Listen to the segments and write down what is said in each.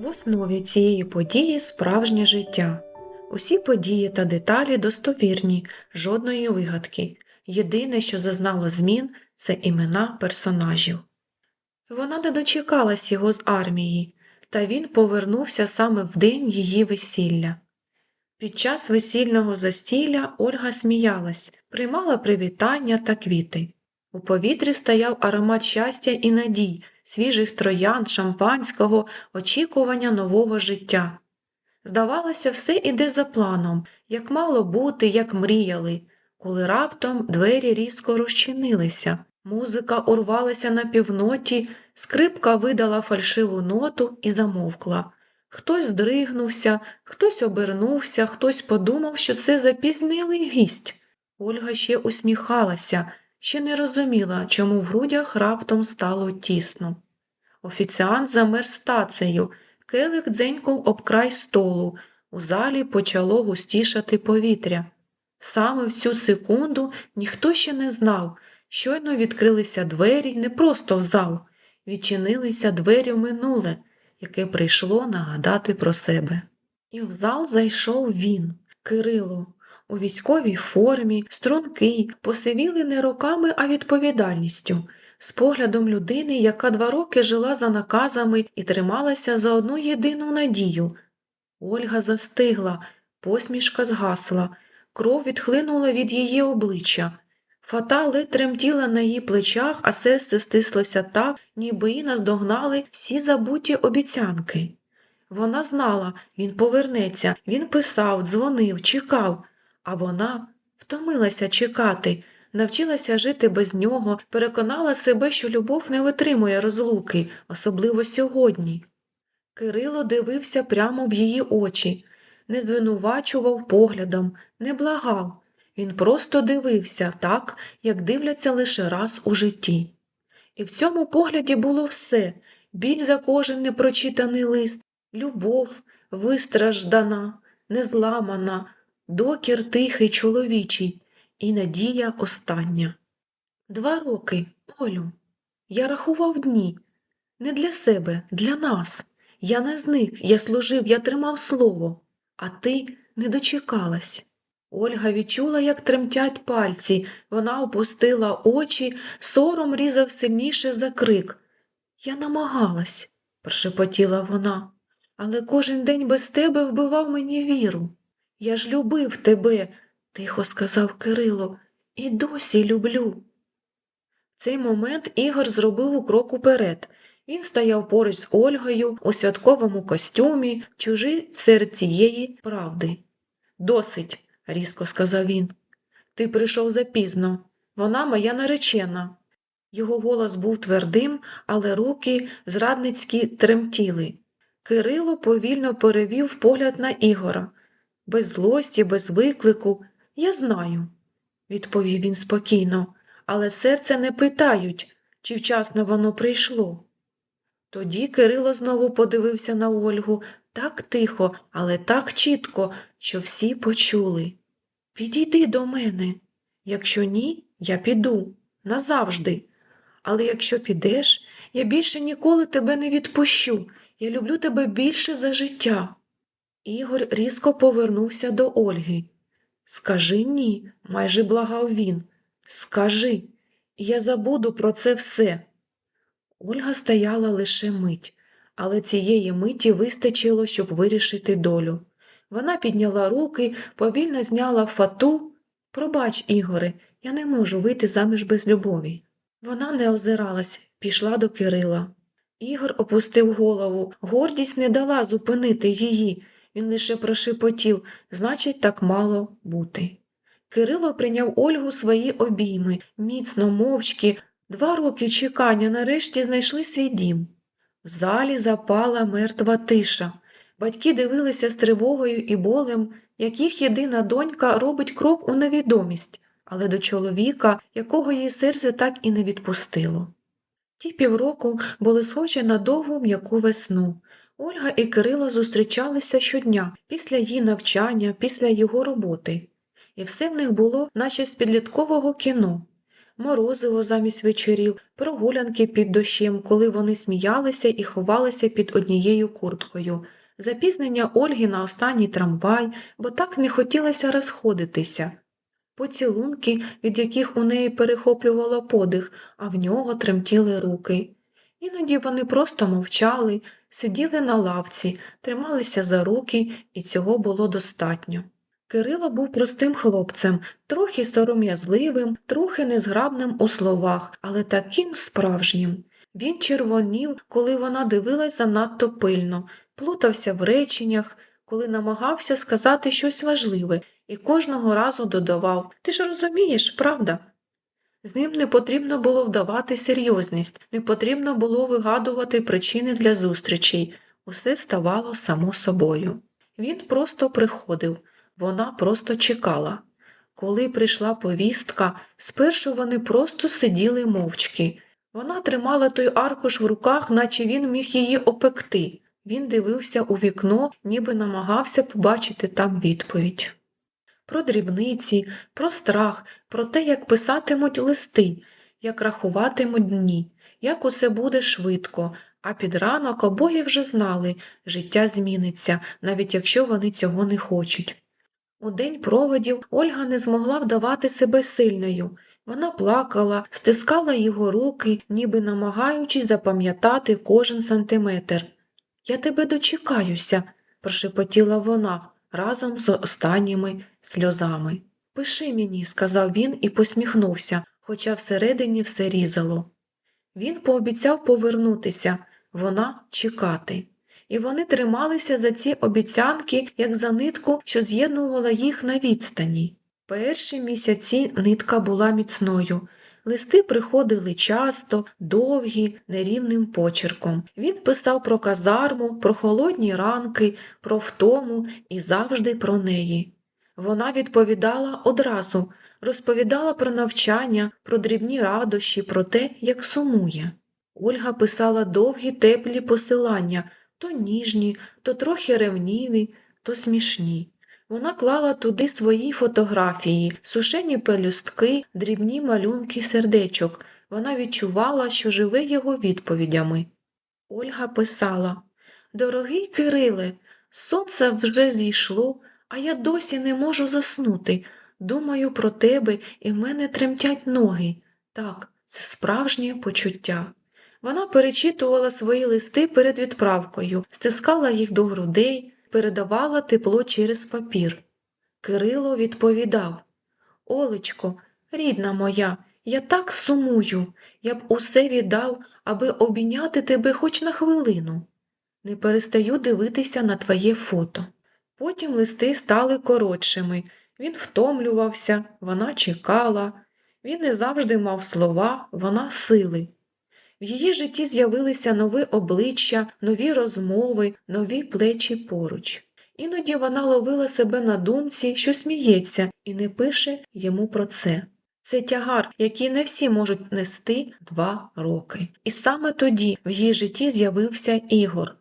В основі цієї події справжнє життя. Усі події та деталі достовірні, жодної вигадки. Єдине, що зазнало змін, це імена персонажів. Вона не дочекалась його з армії, та він повернувся саме в день її весілля. Під час весільного застілля Ольга сміялась, приймала привітання та квіти. У повітрі стояв аромат щастя і надій, свіжих троян, шампанського, очікування нового життя. Здавалося, все іде за планом, як мало бути, як мріяли, коли раптом двері різко розчинилися. Музика урвалася на півноті, скрипка видала фальшиву ноту і замовкла. Хтось здригнувся, хтось обернувся, хтось подумав, що це запізнилий гість. Ольга ще усміхалася, ще не розуміла, чому в грудях раптом стало тісно. Офіціант замер стацею, келих дзенькнув об край столу, у залі почало густішати повітря. Саме в цю секунду ніхто ще не знав, щойно відкрилися двері не просто в зал, відчинилися двері в минуле, яке прийшло нагадати про себе. І в зал зайшов він, Кирило, у військовій формі, стрункий, посивілий не роками, а відповідальністю, з поглядом людини, яка два роки жила за наказами і трималася за одну єдину надію. Ольга застигла, посмішка згасла, кров відхлинула від її обличчя. Фата ледь тремтіла на її плечах, а серце стислося так, ніби її наздогнали всі забуті обіцянки. Вона знала, він повернеться, він писав, дзвонив, чекав, а вона втомилася чекати, навчилася жити без нього, переконала себе, що любов не витримує розлуки, особливо сьогодні. Кирило дивився прямо в її очі, не звинувачував поглядом, не благав. Він просто дивився так, як дивляться лише раз у житті. І в цьому погляді було все біль за кожен непрочитаний лист, любов вистраждана, незламана, докір тихий чоловічий і надія остання. Два роки, Олю, я рахував дні. Не для себе, для нас. Я не зник, я служив, я тримав слово, а ти не дочекалась. Ольга відчула, як тремтять пальці, вона опустила очі, сором різав сильніше за крик. Я намагалась, прошепотіла вона, але кожен день без тебе вбивав мені віру. Я ж любив тебе, тихо сказав Кирило, і досі люблю. В цей момент Ігор зробив у крок уперед. Він стояв поруч з Ольгою у святковому костюмі, чужий серед цієї правди. Досить, різко сказав він. Ти прийшов запізно. Вона моя наречена. Його голос був твердим, але руки зрадницькі тремтіли. Кирило повільно перевів погляд на Ігора. Без злості, без виклику. Я знаю, відповів він спокійно, але серце не питають, чи вчасно воно прийшло. Тоді Кирило знову подивився на Ольгу так тихо, але так чітко, що всі почули. Підійди до мене. Якщо ні, я піду назавжди. Але якщо підеш, я більше ніколи тебе не відпущу. Я люблю тебе більше за життя. Ігор різко повернувся до Ольги. Скажи ні, майже благав він. Скажи, я забуду про це все. Ольга стояла лише мить, але цієї миті вистачило, щоб вирішити долю. Вона підняла руки, повільно зняла фату. Пробач, Ігоре, я не можу вийти заміж без любові. Вона не озиралась, пішла до Кирила. Ігор опустив голову, гордість не дала зупинити її. Він лише прошепотів, значить, так мало бути. Кирило прийняв Ольгу свої обійми, міцно, мовчки, два роки чекання нарешті знайшли свій дім. В залі запала мертва тиша. Батьки дивилися з тривогою і болем, як їх єдина донька робить крок у невідомість, але до чоловіка, якого її серце так і не відпустило. Ті півроку були схожі на довгу м'яку весну. Ольга і Кирило зустрічалися щодня після її навчання, після його роботи, і все в них було, наче з підліткового кіно. морозиво замість вечорів, прогулянки під дощем, коли вони сміялися і ховалися під однією курткою, запізнення Ольги на останній трамвай, бо так не хотілося розходитися, поцілунки, від яких у неї перехоплювало подих, а в нього тремтіли руки. Іноді вони просто мовчали, сиділи на лавці, трималися за руки, і цього було достатньо. Кирило був простим хлопцем, трохи сором'язливим, трохи незграбним у словах, але таким справжнім. Він червонів, коли вона дивилась занадто пильно, плутався в реченнях, коли намагався сказати щось важливе, і кожного разу додавав Ти ж розумієш, правда? З ним не потрібно було вдавати серйозність, не потрібно було вигадувати причини для зустрічей. Усе ставало само собою. Він просто приходив, вона просто чекала. Коли прийшла повістка, спершу вони просто сиділи мовчки. Вона тримала той аркуш в руках, наче він міг її опекти. Він дивився у вікно, ніби намагався побачити там відповідь. Про дрібниці, про страх, про те, як писатимуть листи, як рахуватимуть дні, як усе буде швидко, а під ранок обоє вже знали, життя зміниться, навіть якщо вони цього не хочуть. У день проводів Ольга не змогла вдавати себе сильною. Вона плакала, стискала його руки, ніби намагаючись запам'ятати кожен сантиметр. Я тебе дочекаюся, прошепотіла вона разом з останніми сльозами. Пиши мені, сказав він і посміхнувся, хоча всередині все різало. Він пообіцяв повернутися, вона чекати. І вони трималися за ці обіцянки, як за нитку, що з'єднувала їх на відстані. Перші місяці нитка була міцною. Листи приходили часто, довгі, нерівним почерком. Він писав про казарму, про холодні ранки, про втому і завжди про неї. Вона відповідала одразу, розповідала про навчання, про дрібні радощі, про те, як сумує. Ольга писала довгі теплі посилання, то ніжні, то трохи ревніві, то смішні. Вона клала туди свої фотографії, сушені пелюстки, дрібні малюнки сердечок. Вона відчувала, що живе його відповідями. Ольга писала Дорогий Кириле, сонце вже зійшло, а я досі не можу заснути. Думаю про тебе, і в мене тремтять ноги. Так, це справжнє почуття. Вона перечитувала свої листи перед відправкою, стискала їх до грудей, передавала тепло через папір. Кирило відповідав Олечко, рідна моя, я так сумую, я б усе віддав, аби обійняти тебе хоч на хвилину. Не перестаю дивитися на твоє фото. Потім листи стали коротшими. Він втомлювався, вона чекала. Він не завжди мав слова, вона сили. В її житті з'явилися нові обличчя, нові розмови, нові плечі поруч. Іноді вона ловила себе на думці, що сміється, і не пише йому про це. Це тягар, який не всі можуть нести два роки. І саме тоді в її житті з'явився Ігор.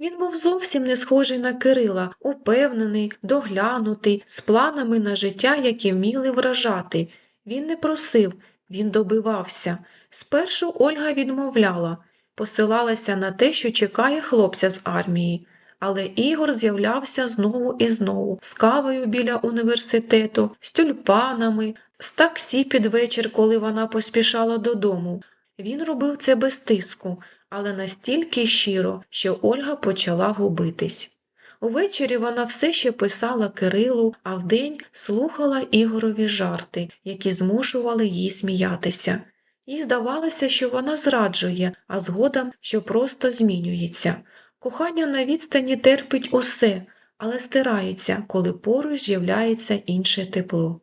Він був зовсім не схожий на Кирила, упевнений, доглянутий, з планами на життя, які вміли вражати. Він не просив, він добивався. Спершу Ольга відмовляла, посилалася на те, що чекає хлопця з армії. Але Ігор з'являвся знову і знову, з кавою біля університету, з тюльпанами, з таксі під вечір, коли вона поспішала додому. Він робив це без тиску, але настільки щиро, що Ольга почала губитись. Увечері вона все ще писала Кирилу, а вдень слухала Ігорові жарти, які змушували її сміятися. Їй здавалося, що вона зраджує, а згодом, що просто змінюється. Кохання на відстані терпить усе, але стирається, коли поруч з'являється інше тепло.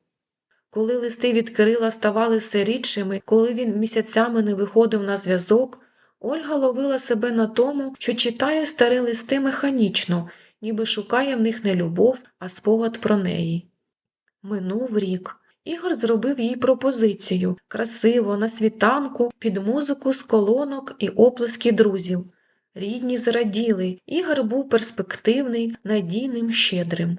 Коли листи від Кирила ставали все рідшими, коли він місяцями не виходив на зв'язок, Ольга ловила себе на тому, що читає старі листи механічно, ніби шукає в них не любов, а спогад про неї. Минув рік. Ігор зробив їй пропозицію красиво, на світанку, під музику з колонок і оплески друзів. Рідні зраділи, Ігор був перспективний, надійним, щедрим.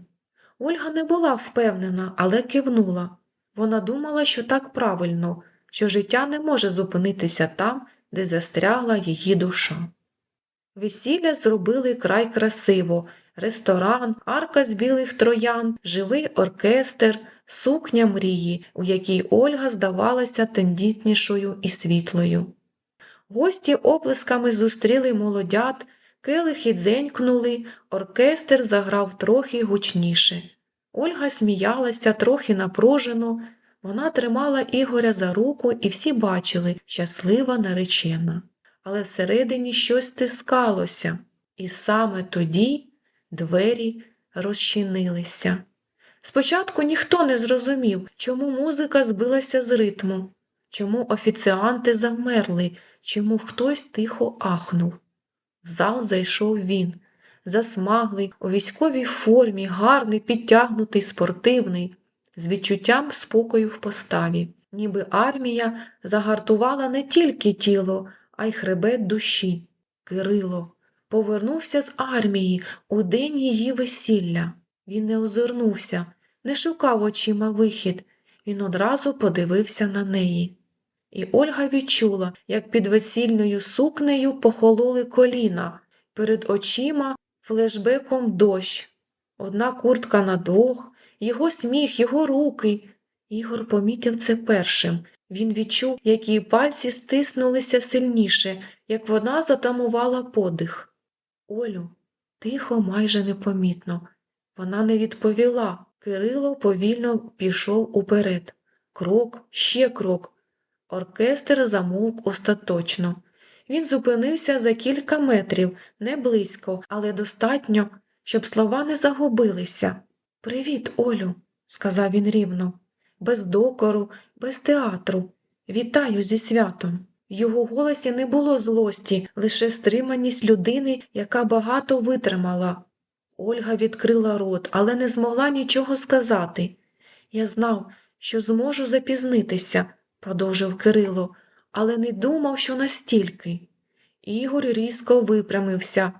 Ольга не була впевнена, але кивнула. Вона думала, що так правильно що життя не може зупинитися там, де застрягла її душа. Весілля зробили край красиво, ресторан, арка з білих троян, живий оркестр, сукня мрії, у якій Ольга здавалася тендітнішою і світлою. Гості оплесками зустріли молодят, келихи дзенькнули, оркестр заграв трохи гучніше. Ольга сміялася трохи напружено, вона тримала Ігоря за руку, і всі бачили щаслива наречена. Але всередині щось стискалося, і саме тоді двері розчинилися. Спочатку ніхто не зрозумів, чому музика збилася з ритму, чому офіціанти завмерли, чому хтось тихо ахнув. В зал зайшов він, засмаглий, у військовій формі, гарний, підтягнутий, спортивний, з відчуттям спокою в поставі, ніби армія загартувала не тільки тіло, а й хребет душі. Кирило повернувся з армії у день її весілля. Він не озирнувся, не шукав очима вихід, він одразу подивився на неї. І Ольга відчула, як під весільною сукнею похололи коліна, перед очима флешбеком дощ. Одна куртка на двох, його сміх, його руки. Ігор помітив це першим. Він відчув, як її пальці стиснулися сильніше, як вона затамувала подих. Олю, тихо, майже непомітно. Вона не відповіла. Кирило повільно пішов уперед. Крок, ще крок. Оркестр замовк остаточно. Він зупинився за кілька метрів, не близько, але достатньо, щоб слова не загубилися. Привіт, Олю, сказав він рівно, без докору, без театру. Вітаю зі святом. В його голосі не було злості, лише стриманість людини, яка багато витримала. Ольга відкрила рот, але не змогла нічого сказати. Я знав, що зможу запізнитися, продовжив Кирило, але не думав, що настільки. Ігор різко випрямився.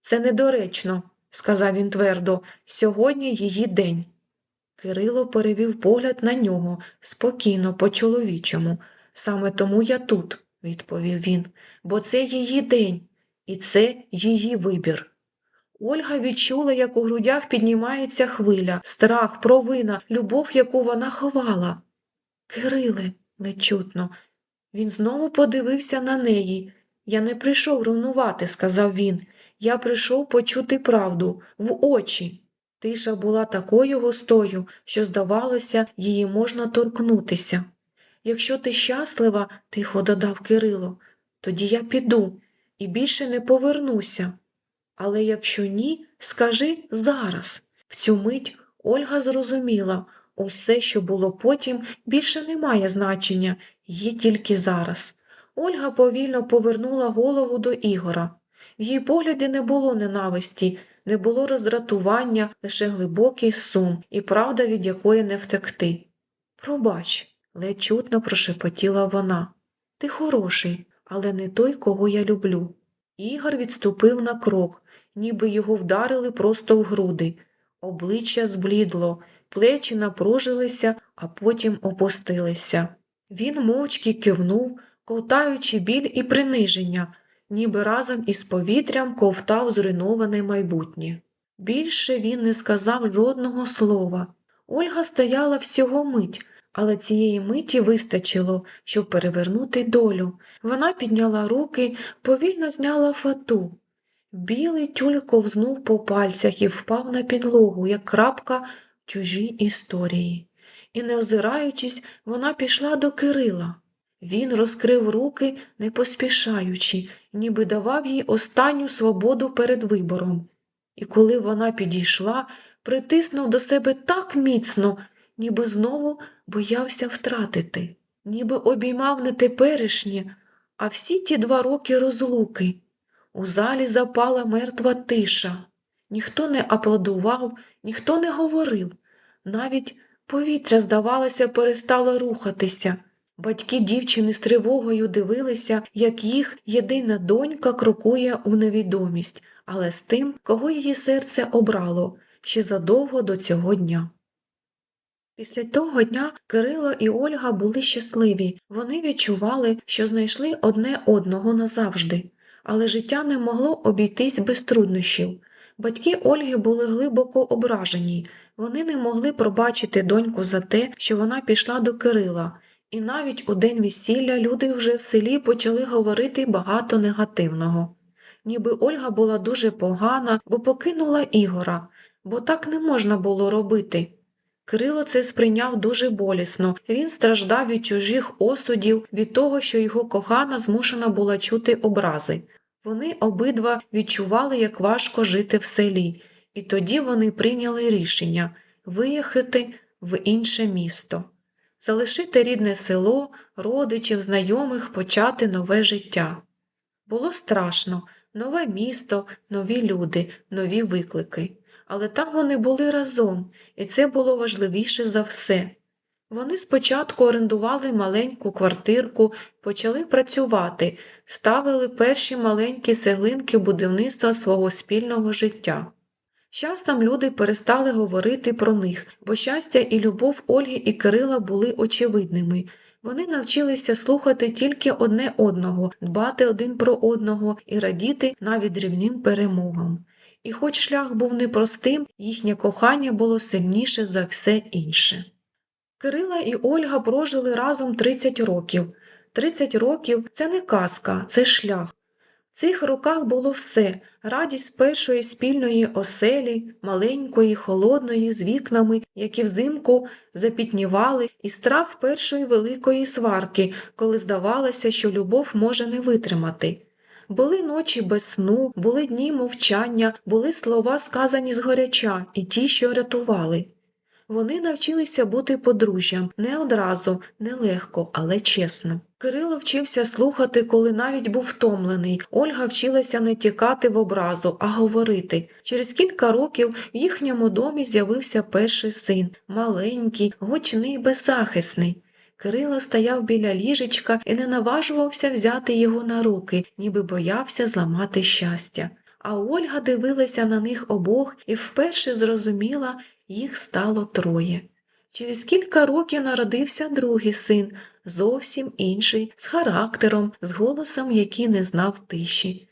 Це недоречно, сказав він твердо, сьогодні її день. Кирило перевів погляд на нього спокійно, по-чоловічому. Саме тому я тут, відповів він, бо це її день, і це її вибір. Ольга відчула, як у грудях піднімається хвиля, страх, провина, любов, яку вона ховала. Кириле, ледь чутно. Він знову подивився на неї. Я не прийшов ревнувати, сказав він. Я прийшов почути правду в очі. Тиша була такою густою, що, здавалося, її можна торкнутися. Якщо ти щаслива, тихо додав Кирило, тоді я піду і більше не повернуся. Але якщо ні, скажи зараз. В цю мить Ольга зрозуміла, усе, що було потім, більше не має значення, є тільки зараз. Ольга повільно повернула голову до Ігора. В її погляді не було ненависті, не було роздратування, лише глибокий сум і правда, від якої не втекти. Пробач, ледь чутно прошепотіла вона. Ти хороший, але не той, кого я люблю. Ігор відступив на крок, ніби його вдарили просто в груди. Обличчя зблідло, плечі напружилися, а потім опустилися. Він мовчки кивнув, ковтаючи біль і приниження, ніби разом із повітрям ковтав зруйноване майбутнє. Більше він не сказав жодного слова. Ольга стояла всього мить, але цієї миті вистачило, щоб перевернути долю. Вона підняла руки, повільно зняла фату. Білий тюль ковзнув по пальцях і впав на підлогу, як крапка чужій історії. І, не озираючись, вона пішла до Кирила. Він розкрив руки, не поспішаючи, ніби давав їй останню свободу перед вибором. І коли вона підійшла, притиснув до себе так міцно, ніби знову боявся втратити, ніби обіймав не теперішнє, а всі ті два роки розлуки. У залі запала мертва тиша. Ніхто не аплодував, ніхто не говорив. Навіть повітря, здавалося, перестало рухатися. Батьки дівчини з тривогою дивилися, як їх єдина донька крокує в невідомість, але з тим, кого її серце обрало ще задовго до цього дня. Після того дня Кирило і Ольга були щасливі. Вони відчували, що знайшли одне одного назавжди. Але життя не могло обійтись без труднощів. Батьки Ольги були глибоко ображені. Вони не могли пробачити доньку за те, що вона пішла до Кирила. І навіть у день весілля люди вже в селі почали говорити багато негативного. Ніби Ольга була дуже погана, бо покинула Ігора, бо так не можна було робити. Кирило це сприйняв дуже болісно. Він страждав від чужих осудів, від того, що його кохана змушена була чути образи. Вони обидва відчували, як важко жити в селі, і тоді вони прийняли рішення виїхати в інше місто, залишити рідне село, родичів, знайомих, почати нове життя. Було страшно нове місто, нові люди, нові виклики. Але там вони були разом, і це було важливіше за все. Вони спочатку орендували маленьку квартирку, почали працювати, ставили перші маленькі цеглинки будівництва свого спільного життя. Часом люди перестали говорити про них, бо щастя і любов Ольги і Кирила були очевидними. Вони навчилися слухати тільки одне одного, дбати один про одного і радіти навіть дрібним перемогам. І хоч шлях був непростим, їхнє кохання було сильніше за все інше. Кирила і Ольга прожили разом 30 років. 30 років це не казка, це шлях. В цих роках було все радість першої спільної оселі, маленької, холодної, з вікнами, які взимку запітнівали, і страх першої великої сварки, коли здавалося, що любов може не витримати. Були ночі без сну, були дні мовчання, були слова, сказані згоряча, і ті, що рятували. Вони навчилися бути подружжям не одразу, не легко, але чесно. Кирило вчився слухати, коли навіть був втомлений. Ольга вчилася не тікати в образу, а говорити. Через кілька років в їхньому домі з'явився перший син, маленький, гучний, беззахисний. Кирило стояв біля ліжечка і не наважувався взяти його на руки, ніби боявся зламати щастя. А Ольга дивилася на них обох і вперше зрозуміла, їх стало троє. Через кілька років народився другий син, зовсім інший, з характером, з голосом, який не знав тиші.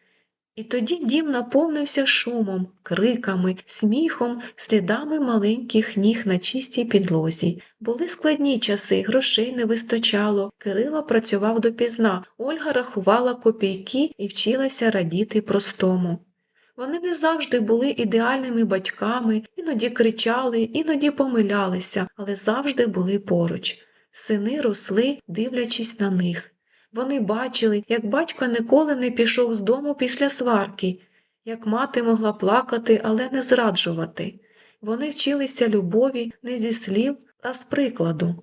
І тоді дім наповнився шумом, криками, сміхом, слідами маленьких ніг на чистій підлозі. Були складні часи, грошей не вистачало. Кирило працював допізна, Ольга рахувала копійки і вчилася радіти простому. Вони не завжди були ідеальними батьками, іноді кричали, іноді помилялися, але завжди були поруч. Сини росли, дивлячись на них. Вони бачили, як батько ніколи не пішов з дому після сварки, як мати могла плакати, але не зраджувати. Вони вчилися любові не зі слів, а з прикладу.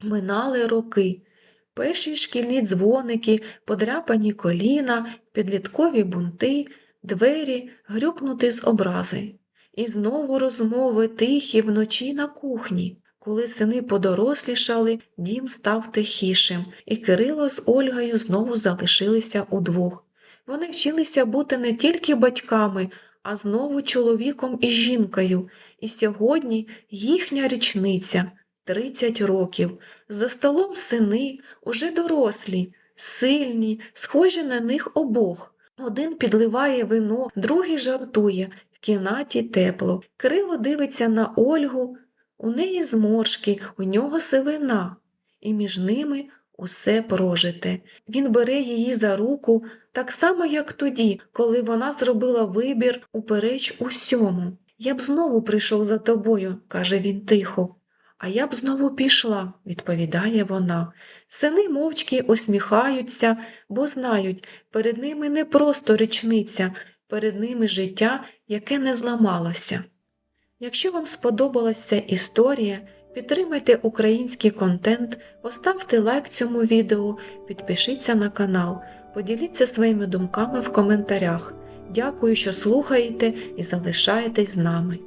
Минали роки. Перші шкільні дзвоники, подряпані коліна, підліткові бунти, двері грюкнути з образи. І знову розмови тихі вночі на кухні. Коли сини подорослішали, дім став тихішим, і Кирило з Ольгою знову залишилися удвох. Вони вчилися бути не тільки батьками, а знову чоловіком і жінкою. І сьогодні їхня річниця 30 років. За столом сини, уже дорослі, сильні, схожі на них обох. Один підливає вино, другий жартує, в кімнаті тепло. Кирило дивиться на Ольгу, у неї зморшки, у нього сивина, і між ними усе прожите. Він бере її за руку, так само, як тоді, коли вона зробила вибір упереч усьому. Я б знову прийшов за тобою, каже він тихо. А я б знову пішла, відповідає вона. Сини мовчки усміхаються, бо знають, перед ними не просто річниця, перед ними життя, яке не зламалося. Якщо вам сподобалася ця історія, підтримайте український контент, поставте лайк цьому відео, підпишіться на канал, поділіться своїми думками в коментарях. Дякую, що слухаєте і залишаєтесь з нами.